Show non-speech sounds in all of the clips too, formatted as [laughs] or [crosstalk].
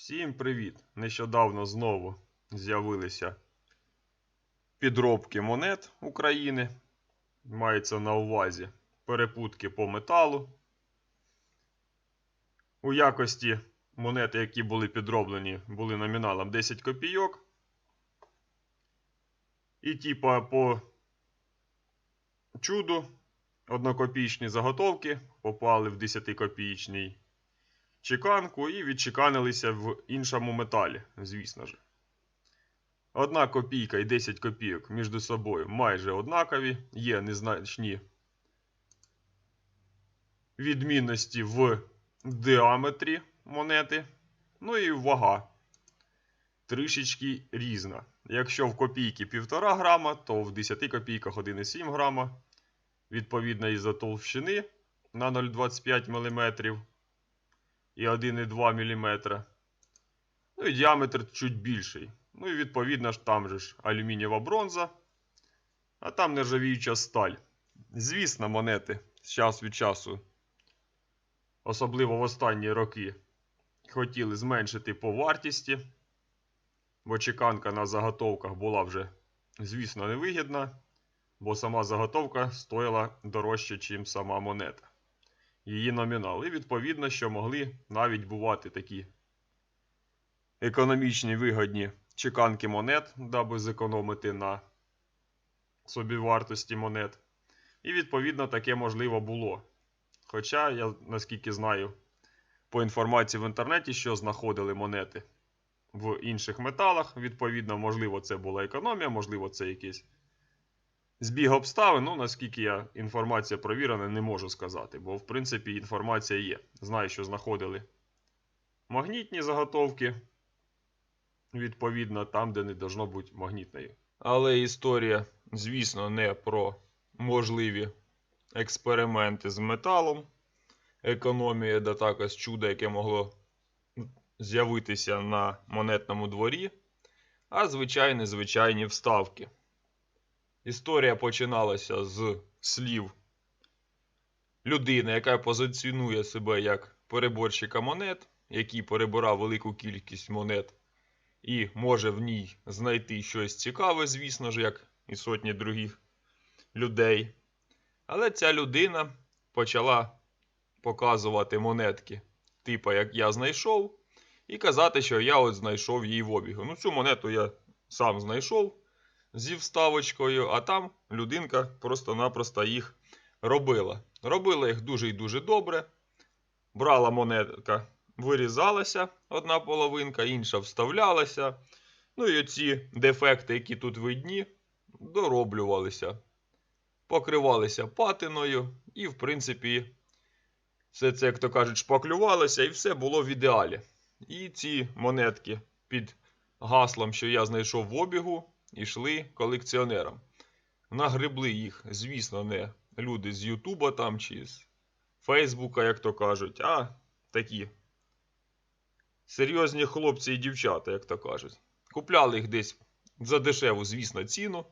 Всім привіт! Нещодавно знову з'явилися підробки монет України. Мається на увазі перепутки по металу. У якості монети, які були підроблені, були номіналом 10 копійок. І типа по чуду однокопійчні заготовки попали в 10-копійчний чеканку і відчеканилися в іншому металі, звісно ж. Одна копійка і 10 копійок між собою майже однакові, є незначні відмінності в діаметрі монети, ну і вага трішечки різна. Якщо в копійки 1,5 грама, то в 10 копійках 1,7 грама. Відповідно із-за товщини на 0,25 мм і 1,2 мм. Ну і діаметр чуть більший. Ну і відповідно ж там же ж алюмінієва бронза, а там нержавіюча сталь. Звісно, монети з час від часу, особливо в останні роки, хотіли зменшити по вартісті, бо чеканка на заготовках була вже, звісно, невигідна, бо сама заготовка стоїла дорожче, ніж сама монета її номінал. І відповідно, що могли навіть бувати такі економічні вигодні чеканки монет, даби зекономити на собівартості монет. І відповідно таке можливо було. Хоча, я наскільки знаю, по інформації в інтернеті, що знаходили монети в інших металах, відповідно, можливо, це була економія, можливо, це якийсь збіг обставин, ну наскільки я інформація провірена, не можу сказати, бо в принципі інформація є. Знаю, що знаходили магнітні заготовки, відповідно, там, де не должно бути магнітною. Але історія, звісно, не про можливі експерименти з металом, економія да також чудо, яке могло з'явитися на монетному дворі, а звичайні звичайні вставки. Історія починалася з слів людини, яка позиціонує себе як переборщика монет, який перебирав велику кількість монет і може в ній знайти щось цікаве, звісно ж, як і сотні других людей. Але ця людина почала показувати монетки, типа як я знайшов, і казати, що я от знайшов її в обігу. Ну, цю монету я сам знайшов зі вставочкою, а там людинка просто-напросто їх робила. Робила їх дуже і дуже добре. Брала монетка, вирізалася одна половинка, інша вставлялася. Ну і оці дефекти, які тут видні, дороблювалися. Покривалися патиною, і, в принципі, все це, як то кажуть, шпаклювалося, і все було в ідеалі. І ці монетки під гаслом, що я знайшов в обігу, йшли колекціонерам. Нагребли їх, звісно, не люди з Ютуба там чи з Фейсбука, як то кажуть, а такі серйозні хлопці і дівчата, як то кажуть. Купляли їх десь за дешеву, звісно, ціну.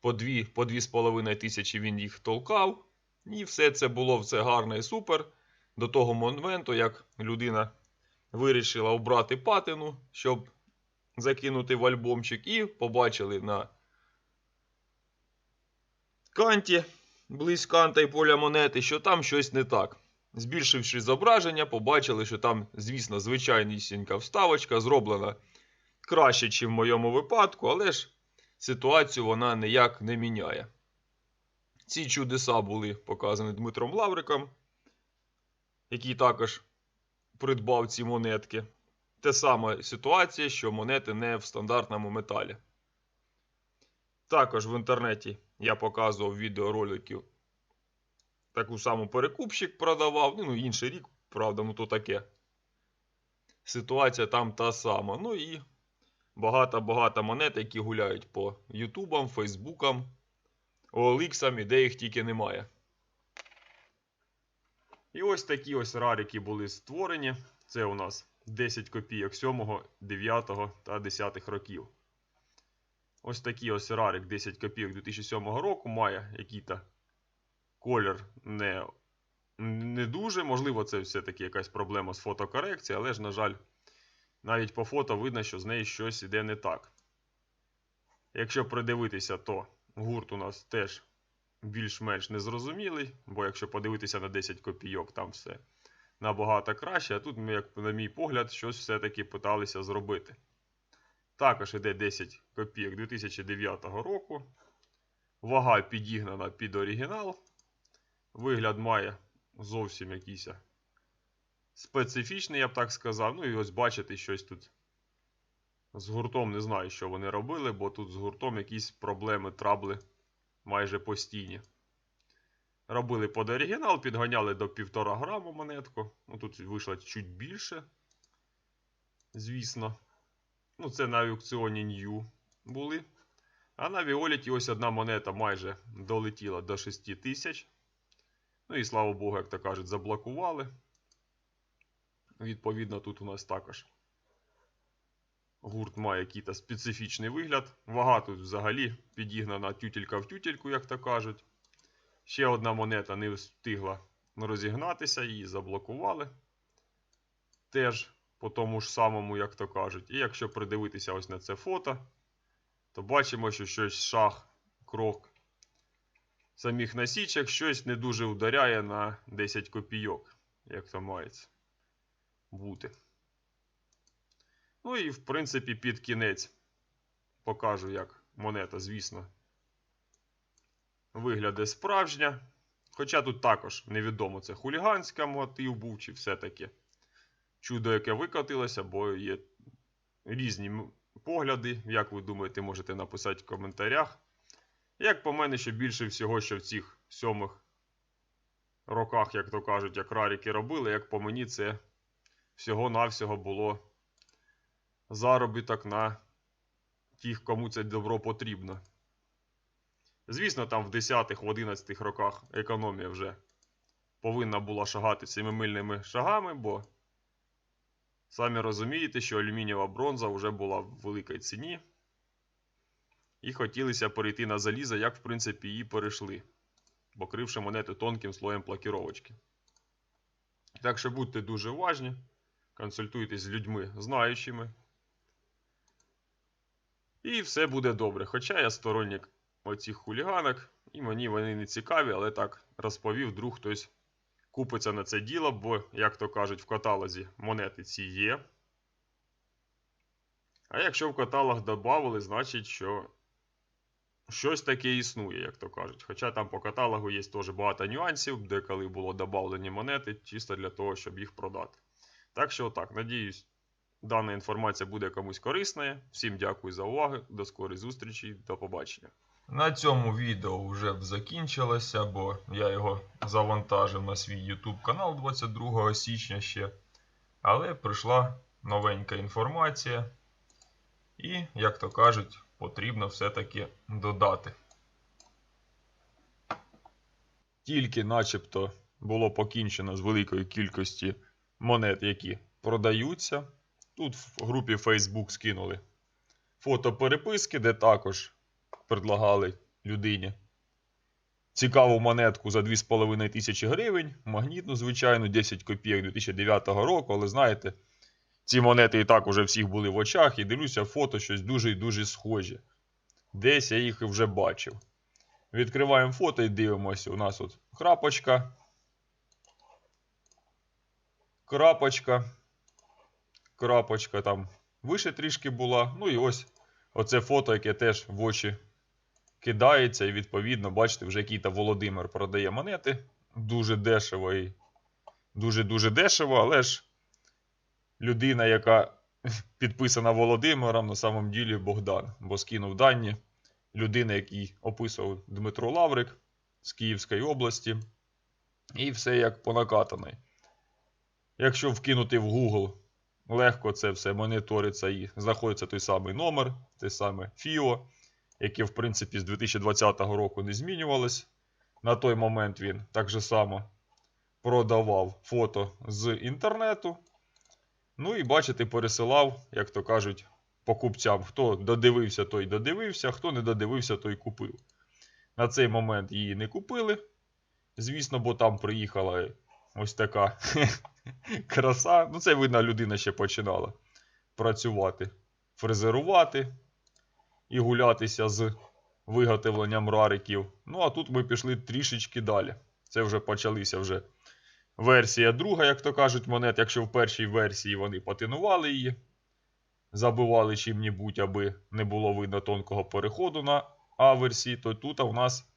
По 2 по 2,5 тисячі він їх толкав. І все це було все гарно і супер. До того моменту, як людина вирішила обрати патину, щоб закинути в альбомчик, і побачили на канті, близь канта і поля монети, що там щось не так. Збільшивши зображення, побачили, що там, звісно, звичайнісінька вставочка зроблена краще, ніж в моєму випадку, але ж ситуацію вона ніяк не міняє. Ці чудеса були показані Дмитром Лавриком, який також придбав ці монетки. Те саме ситуація, що монети не в стандартному металі. Також в інтернеті я показував відеороликів. Таку саму перекупщик продавав. Ну, інший рік, правда, ну то таке. Ситуація там та сама. Ну і багато-багато монет, які гуляють по Ютубам, Фейсбукам, OLX, і де їх тільки немає. І ось такі ось рарики були створені. Це у нас 10 копійок 7, 9 та 10 років. Ось такий ось рарик 10 копійок 2007 року має який-то колір не не дуже. Можливо, це все-таки якась проблема з фотокорекцією, але ж, на жаль, навіть по фото видно, що з нею щось іде не так. Якщо придивитися, то гурт у нас теж більш-менш незрозумілий, бо якщо подивитися на 10 копійок, там все набагато краще. А тут, ми, як на мій погляд, щось все-таки питалися зробити. Також іде 10 копійок 2009 року. Вага підігнана під оригінал. Вигляд має зовсім якийсь специфічний, я б так сказав. Ну і ось бачите, щось тут з гуртом не знаю, що вони робили, бо тут з гуртом якісь проблеми, трабли майже постійні. Робили під оригінал, підганяли до 1,5 граму монетку. Ну, тут вийшло чуть більше. Звісно. Ну, це на аукціоні New були. А на Віоліті ось одна монета майже долетіла до 6 тисяч. Ну і слава Богу, як то кажуть, заблокували. Відповідно, тут у нас також гурт має якийсь специфічний вигляд. Вага тут взагалі підігнана тютелька в тютельку, як то кажуть. Ще одна монета не встигла розігнатися, її заблокували. Теж по тому ж самому, як то кажуть. І якщо придивитися ось на це фото, то бачимо, що щось шах, крок самих насічок, щось не дуже ударяє на 10 копійок, як то мається бути. Ну і, в принципі, під кінець покажу, як монета, звісно, виглядає справжня. Хоча тут також невідомо, це хуліганська мотив був, чи все-таки чудо, яке викотилося, бо є різні погляди. Як ви думаєте, можете написати в коментарях. Як по мене, що більше всього, що в цих сьомих роках, як то кажуть, як раріки робили, як по мені, це всього-навсього було заробіток на тих, кому це добро потрібно. Звісно, там в 10-х, в 11-х роках економія вже повинна була шагати семимильними шагами, бо самі розумієте, що алюмінієва бронза вже була в великій ціні. І хотілося перейти на залізо, як, в принципі, її перейшли, покривши монети тонким слоєм плакіровочки. Так що будьте дуже уважні, консультуйтесь з людьми знаючими. І все буде добре. Хоча я сторонник оцих хуліганок, і мені вони не цікаві, але так розповів, вдруг хтось купиться на це діло, бо, як то кажуть, в каталозі монети ці є. А якщо в каталог додали, значить, що щось таке існує, як то кажуть. Хоча там по каталогу є теж багато нюансів, де коли було додавлені монети, чисто для того, щоб їх продати. Так що, так, надіюсь, дана інформація буде комусь корисною. Всім дякую за увагу, до скорої зустрічі, до побачення. На цьому відео вже закінчилося, бо я його завантажив на свій YouTube канал 22 січня ще. Але прийшла новенька інформація. І, як то кажуть, потрібно все-таки додати. Тільки начебто було покінчено з великої кількості монет, які продаються. Тут в групі Facebook скинули фото переписки, де також предлагали людині цікаву монетку за 2,5 тисячі гривень. Магнітну, звичайно, 10 копійок 2009 року, але знаєте. Ці монети і так уже всіх були в очах, і дивлюся, фото щось дуже і дуже схоже. Десь я їх вже бачив. Відкриваємо фото і дивимося. У нас от крапочка. Крапочка. Крапочка там вище трішки була. Ну і ось оце фото, яке теж в очі кидається. І відповідно, бачите, вже який то Володимир продає монети. Дуже дешево і дуже-дуже дешево, але ж людина, яка [laughs] підписана Володимиром, на самом ділі Богдан, бо скинув дані. Людина, який описував Дмитро Лаврик з Київської області. І все як по накатаний. Якщо вкинути в Google, легко це все моніториться і знаходиться той самий номер, те саме FIO, яке, в принципі, з 2020 року не змінювалось. На той момент він так же само продавав фото з інтернету. Ну і бачите, пересилав, як то кажуть, покупцям. Хто додивився, той додивився, хто не додивився, той купив. На цей момент її не купили. Звісно, бо там приїхала ось така [laughs] краса. Ну, це видно, людина ще починала працювати, фрезерувати і гулятися з виготовленням рариків. Ну, а тут ми пішли трішечки далі. Це вже почалися вже версія друга, як то кажуть, монет. Якщо в першій версії вони патинували її, забивали чим-небудь, аби не було видно тонкого переходу на аверсі, то тут у нас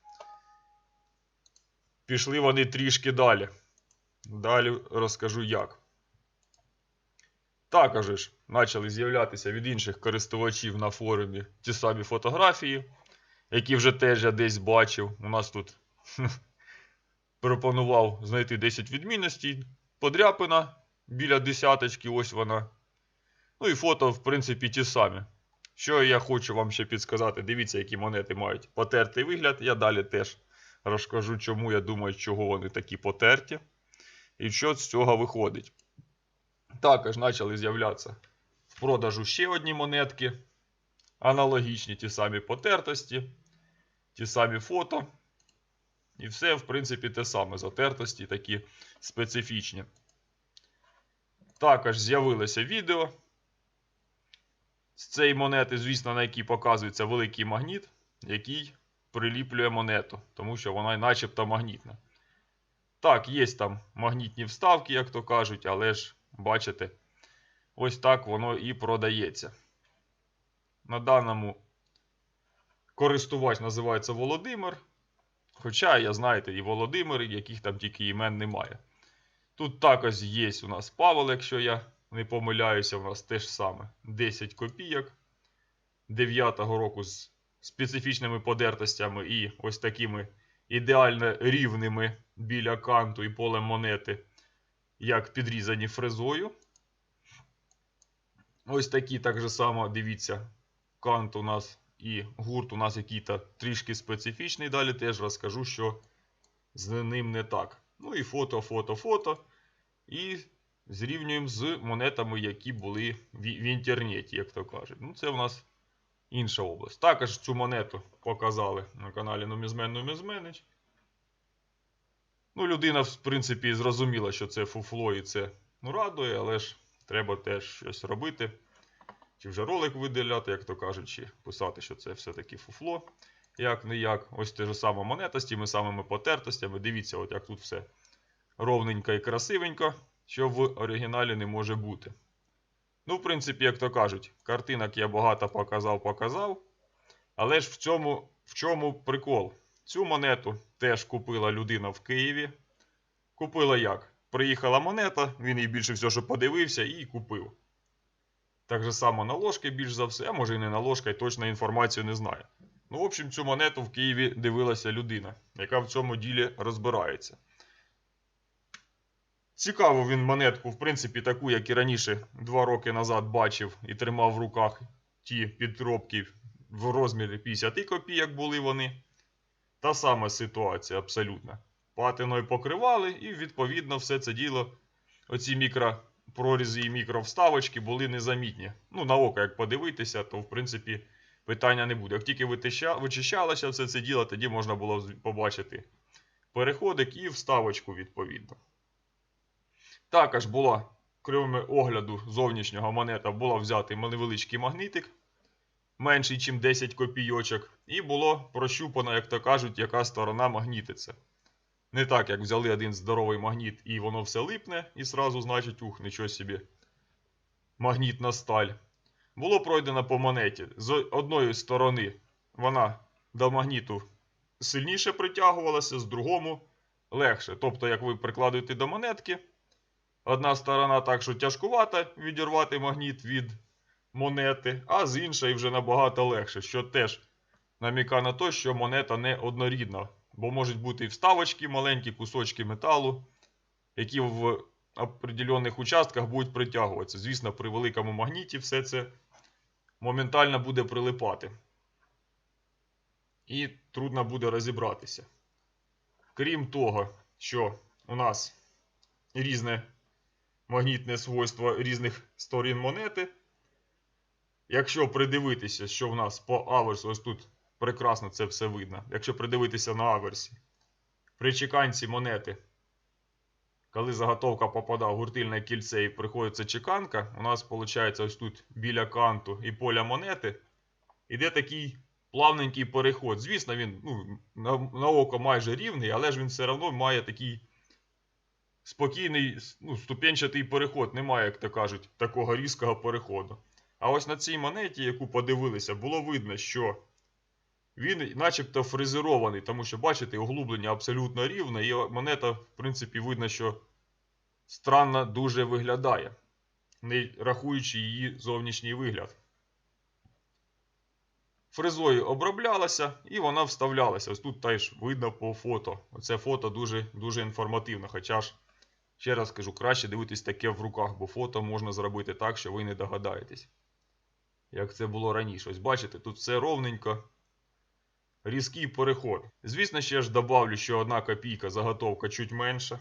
пішли вони трішки далі. Далі розкажу як. Також ж почали з'являтися від інших користувачів на форумі ті самі фотографії, які вже теж я десь бачив. У нас тут пропонував знайти 10 відмінностей. Подряпина біля десяточки, ось вона. Ну і фото, в принципі, ті самі. Що я хочу вам ще підсказати, дивіться, які монети мають потертий вигляд. Я далі теж розкажу, чому я думаю, чого вони такі потерті. І що з цього виходить. Також почали з'являтися продажу ще одні монетки. Аналогічні ті самі потертості, ті самі фото. І все, в принципі, те саме. Затертості такі специфічні. Також з'явилося відео з цієї монети, звісно, на якій показується великий магніт, який приліплює монету, тому що вона начебто магнітна. Так, є там магнітні вставки, як то кажуть, але ж, бачите, ось так воно і продається. На даному користувач називається Володимир. Хоча, я знаєте, і Володимир, яких там тільки імен немає. Тут також є у нас Павел, якщо я не помиляюся, у нас теж саме 10 копійок 9-го року з специфічними подертостями і ось такими ідеально рівними біля канту і полем монети, як підрізані фрезою. Ось такі так же само, дивіться, кант у нас і гурт у нас який-то трішки специфічний. Далі теж розкажу, що з ним не так. Ну і фото, фото, фото. І зрівнюємо з монетами, які були в, в інтернеті, як то кажуть. Ну, це у нас інша область. Також цю монету показали на каналі Нумізмен Нумізменич. Ну, людина, в принципі, зрозуміла, що це фуфло і це ну, радує, але ж треба теж щось робити. Чи вже ролик виділяти, як то кажуть, чи писати, що це все-таки фуфло. Як не як. Ось те ж сама монета з тими самими потертостями. Дивіться, от як тут все ровненько і красивенько, що в оригіналі не може бути. Ну, в принципі, як то кажуть, картинок я багато показав, показав. Але ж в цьому, в чому прикол? Цю монету теж купила людина в Києві. Купила як? Приїхала монета, він її більше всього, що подивився і купив. Так же само на ложки більш за все, а може і не на ложка, і точно інформацію не знаю. Ну, в общем, цю монету в Києві дивилася людина, яка в цьому ділі розбирається. Цікаво він монетку, в принципі, таку, як і раніше, два роки назад бачив і тримав в руках ті підробки в розмірі 50 копійок були вони. Та сама ситуація абсолютно. Патиною покривали, і, відповідно, все це діло, оці мікропрорізи і мікровставочки були незамітні. Ну, на око, як подивитися, то в принципі питання не буде. Як тільки вичищалося все це діло, тоді можна було побачити переходик і вставочку відповідно. Також була, крім огляду зовнішнього монета, була взятий невеличкий магнитик, менший, ніж 10 копійочок, і було прощупано, як то кажуть, яка сторона магнітиться. Не так, як взяли один здоровий магніт і воно все липне, і сразу, значить, ух, нічого собі. Магнітна сталь. Було пройдено по монеті. З одної сторони вона до магніту сильніше притягувалася, з другому легше. Тобто, як ви прикладуєте до монетки, одна сторона так, що тяжкувата відірвати магніт від монети, а з іншої вже набагато легше, що теж наміка на те, що монета не однорідна. Бо можуть бути і вставочки, маленькі кусочки металу, які в определених участках будуть притягуватися. Звісно, при великому магніті все це моментально буде прилипати. І трудно буде розібратися. Крім того, що у нас різне магнітне свойство різних сторін монети. Якщо придивитися, що в нас по аверсу, ось тут прекрасно це все видно. Якщо придивитися на аверсі, при чеканці монети коли заготовка попадає в гуртильне кільце і приходиться чеканка, у нас виходить ось тут біля канту і поля монети іде такий плавненький переход. Звісно, він ну, на, на око майже рівний, але ж він все одно має такий спокійний, ну, ступенчатий переход. Немає, як то кажуть, такого різкого переходу. А ось на цій монеті, яку подивилися, було видно, що він начебто фрезерований, тому що, бачите, углублення абсолютно рівне, і монета, в принципі, видно, що странно дуже виглядає, не рахуючи її зовнішній вигляд. Фрезою оброблялася і вона вставлялася. Ось тут теж видно по фото. Оце фото дуже, дуже інформативне. Хоча ж, ще раз кажу, краще дивитись таке в руках, бо фото можна зробити так, що ви не догадаєтесь. Як це було раніше. Ось бачите, тут все ровненько. Різкий переход. Звісно, ще ж добавлю, що одна копійка заготовка чуть менша.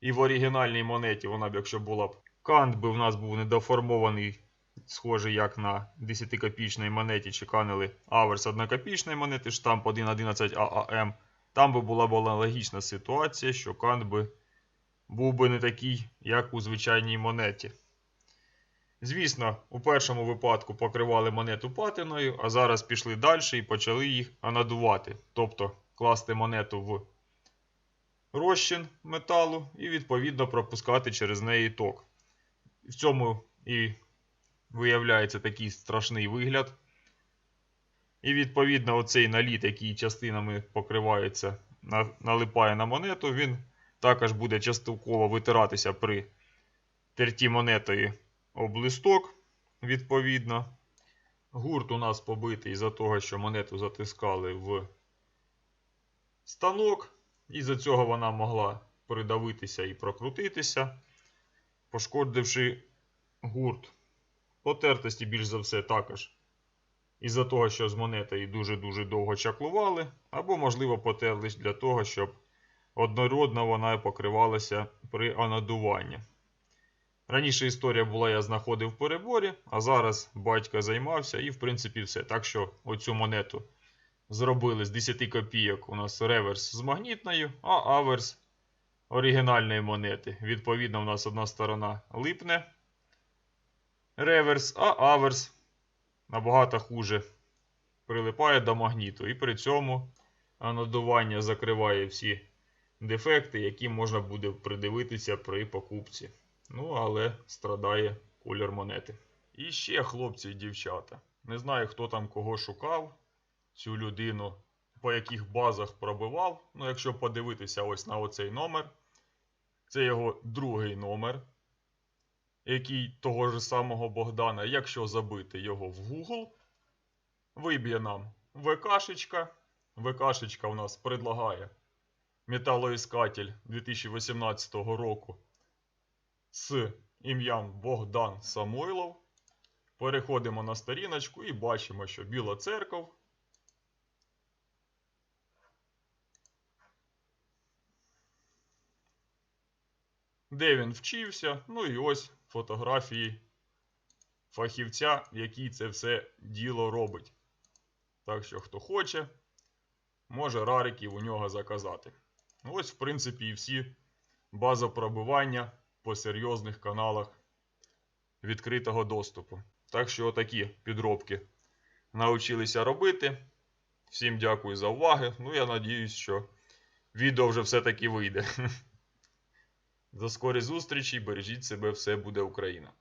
І в оригінальній монеті вона б, якщо була б кант би в нас був недоформований, схожий як на 10-копійчній монеті, чеканили аверс 1-копійчної монети, штамп 1.11 ААМ. Там би була б аналогічна ситуація, що кант би був би не такий, як у звичайній монеті. Звісно, у першому випадку покривали монету патиною, а зараз пішли далі і почали їх анодувати. Тобто класти монету в розчин металу і відповідно пропускати через неї ток. В цьому і виявляється такий страшний вигляд. І відповідно оцей наліт, який частинами покривається, налипає на монету, він також буде частково витиратися при терті монетою об листок, відповідно. Гурт у нас побитий за того, що монету затискали в станок. І за цього вона могла придавитися і прокрутитися, пошкодивши гурт. Потертості більш за все також із-за того, що з монетою дуже-дуже довго чаклували, або, можливо, потерлись для того, щоб однородно вона покривалася при анодуванні. Раніше історія була, я знаходив в переборі, а зараз батько займався і, в принципі, все. Так що оцю монету зробили з 10 копійок у нас реверс з магнітною, а аверс оригінальної монети. Відповідно, у нас одна сторона липне реверс, а аверс набагато хуже прилипає до магніту. І при цьому анодування закриває всі дефекти, які можна буде придивитися при покупці. Ну, але страдає колір монети. І ще, хлопці і дівчата. Не знаю, хто там кого шукав, цю людину, по яких базах пробивав. Ну, якщо подивитися ось на оцей номер, це його другий номер, який того ж самого Богдана, якщо забити його в Google, виб'є нам ВКшечка. ВКшечка у нас предлагає металоіскатель 2018 року з ім'ям Богдан Самойлов. Переходимо на сторіночку і бачимо, що Біла церков. Де він вчився. Ну і ось фотографії фахівця, який це все діло робить. Так що, хто хоче, може рариків у нього заказати. Ось, в принципі, і всі базопробивання по серйозних каналах відкритого доступу. Так що отакі підробки навчилися робити. Всім дякую за увагу. Ну, я надіюсь, що відео вже все-таки вийде. [laughs] До скорі зустрічі, бережіть себе, все буде Україна!